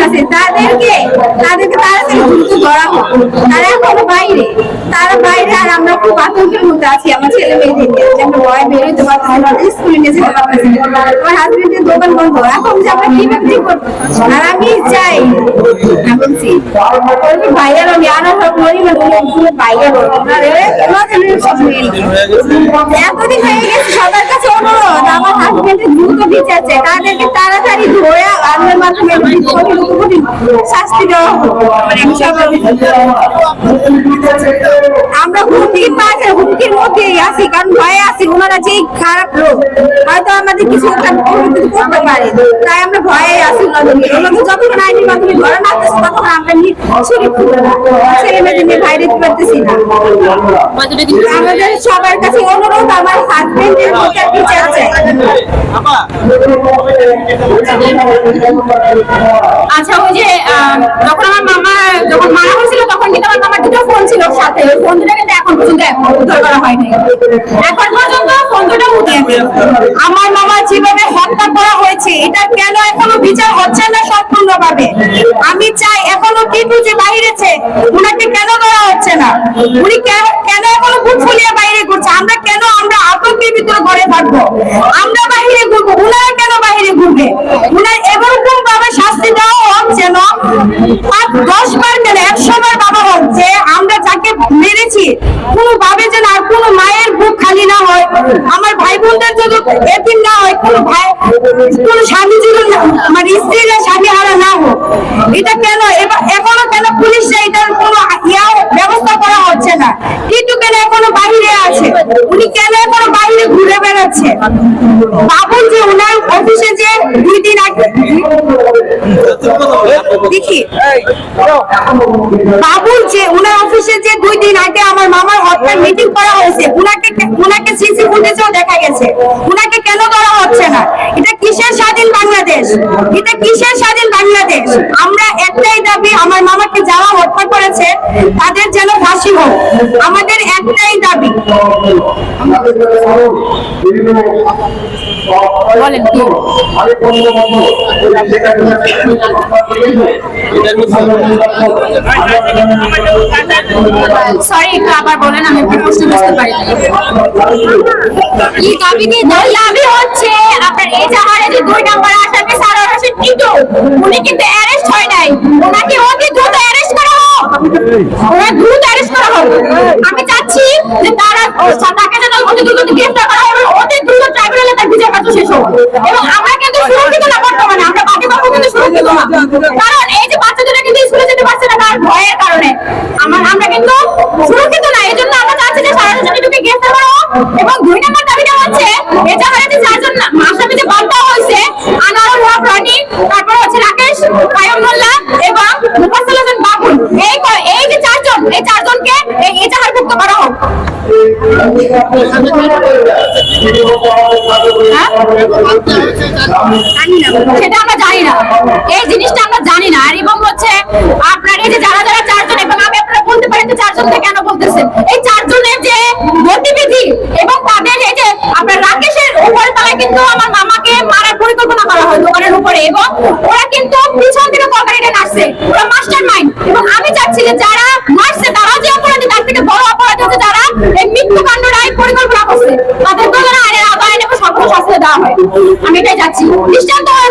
কাছে তাদেরকে তাদেরকে দ্রুত ধরা হোক তারা এখনও বাইরে। তারা বাইরে আর আমরা খুব আতঙ্কের মধ্যে আছি আমার ছেলে মেয়েদের নিয়ে আমরা হাজবেন্ডের দোকান বন্ধ। এখন যে আমরা করব? আর আমি চাই এতদিন হয়ে গেছে, সবার কাছে অনুরোধ, আমার হাজবেন্ডের দ্রুত বিচার চাই। তাদেরকে তাড়াতাড়ি ধরে আন্দোলন মাধ্যমে কঠিন কঠিন শাস্তি দেওয়া মানে আমরা হুমকির মাঝে হুমকির মধ্যেই আছি, কারণ ভয়ে আছি, ওনারা যে খারাপ লোক, হয়তো আমাদের কিছু করতে পারে। তাই আমরা ভয়ে আছি ওনাদেরকে। ওনাদের যতক্ষণ আইনের মাধ্যমে ধরে না আসতেছে ততক্ষণ আমরা ছেলে মেয়েদের নিয়ে বাইরে যেতে পারতেছি না। আমাদের সবার কাছে অনুরোধ, আমার হাজবেন্ডের মধ্যে বিচার চাই। আচ্ছা ওই যে যখন আমার মামা, যখন মারা হয়েছিল, তখন কিন্তু আমার মামার দুটো ফোন ছিল সাথে। ওই ফোন দুটো কিন্তু এখন পর্যন্ত উদ্ধার করা হয়নি। এখন পর্যন্ত ফোন দুটো আমার মামার যেভাবে হত্যা করা হয়েছে, এটা কেন এখনও বিচার হচ্ছে না সম্পূর্ণভাবে? আমি চাই এখনও কিন্তু যে বাইরেছে উনাকে কেন করা হচ্ছে না? উনি কেন- এখনও বুক ফুলিয়ে বাইরে ঘুরছে? আমরা কেন, আমরা আতঙ্কের ভিতরে ঘরে থাকব? আমরা বাইরে ঘুরবো? উনারা কেন বাইরে ঘুরবে? উনার এরকম ভাবে শাস্তি দেওয়া হোক যেন পাঁচ দশ বার কেন একশো বাবা হোক আমরা যাকে মেরেছি কোনো ভাবে যেন আর কোনো মায়ের বুক খালি না হয়। আমার ভাই বোনদের যদি এদিন না হয়, কোনো ভাই, কোনো স্বামী যদি না- মানে স্ত্রীরা স্বামী হারা না হোক। এটা কেন? এখনও কেন পুলিশরা এটার কোনো ইয়া ব্যবস্থা করা হচ্ছে না? কিন্তু কেন এখনও বাইরে আছে? উনি কেন এখনও বাইরে ঘুরে বেড়াচ্ছে? বাবুল যে ওনার অফিসে যে দুই দিন আগে দেখি। বাবুল যে, উনার অফিসে যে দুই দিন আগে আমার মামার হত্যার মিটিং করা হয়েছে, উনাকে উনাকে সিসি ফুটেজেও দেখা গেছে। উনাকে কেন ধরা হচ্ছে না? এটা কিসের স্বাধীন বাংলাদেশ? এটা কিসের স্বাধীন বাংলাদেশ? দাবি আমার মামাকে যারা হত্যা করেছে তাদের যেন ফাঁসি হোক। আমাদের একটাই দাবি। সরি একটু আবার বলেন আমি একটু বুঝতে পারি। এই দাবি দাবি হচ্ছে। আপনার এই জাহারে যে দুই নাম্বার আসামি সারার হোসেন টিটু উনি কিন্তু অ্যারেস্ট হয় নাই ওনাকে অতি দ্রুত অ্যারেস্ট করা ওনাকে দ্রুত অ্যারেস্ট করা হোক আমি চাচ্ছি যে তারা তাকে যেন অতি দ্রুত গ্রেফতার করা হবে অতি দ্রুত ট্রাইব্যুনালে তার বিচার কার্য শেষ হোক। এবং আমরা কিন্তু সুরক্ষিত না বর্তমানে, আমরা বাকি পক্ষ কিন্তু সুরক্ষিত না কারণ এই যে বাচ্চাদের কিন্তু স্কুলে যেতে পারছে না তার ভয়ের কারণে আমার আমরা কিন্তু সুরক্ষিত না এই জন্য আমরা চাচ্ছি যে সারা দেশে গ্রেফতার করা হোক এবং দুই নম্বর দাবিটা হচ্ছে এজাহারে যে চারজন আসামি যে বাদ দেওয়া হয়েছে আনোয়ারুল হক রনি তারপর হচ্ছে রাকেশ কায়ম মোল্লা এবং মুফাসসাল হোসেন বাবুল এই ক- এই যে চারজন এই চারজনকে এই এজাহারভুক্ত করা হোক হ্যাঁ? সেটা আমরা জানি না। এই জিনিসটা আমরা জানি না। আর এবং হচ্ছে আপনার এই যে যারা যারা চারজন, এবং আমি আপনারা বলতে পারেন যে চারজনকে কেন বলতেছেন? এই চারজনের যে গতিবিধি এবং তাদের এই যে আপনার রাকেশের উপরে তলায় কিন্তু আমার মামাকে মারার পরিকল্পনা করা হয় দোকানের উপরে, এবং ওরা কিন্তু পিছন থেকে তরকারিটা নাচছে ওরা মাস্টার মাইন্ড এবং আমি চাচ্ছি যে যারা মারছে তারা যে অপরাধী তার থেকে বড় অপরাধী হচ্ছে যারা এই রায় পরিকল্পনা করছে। তাদেরকেও যেন আইনের সর্বোচ্চ শাস্তি দেওয়া হয়। আমি এটাই যাচ্ছি দৃষ্টান্ত হয়ে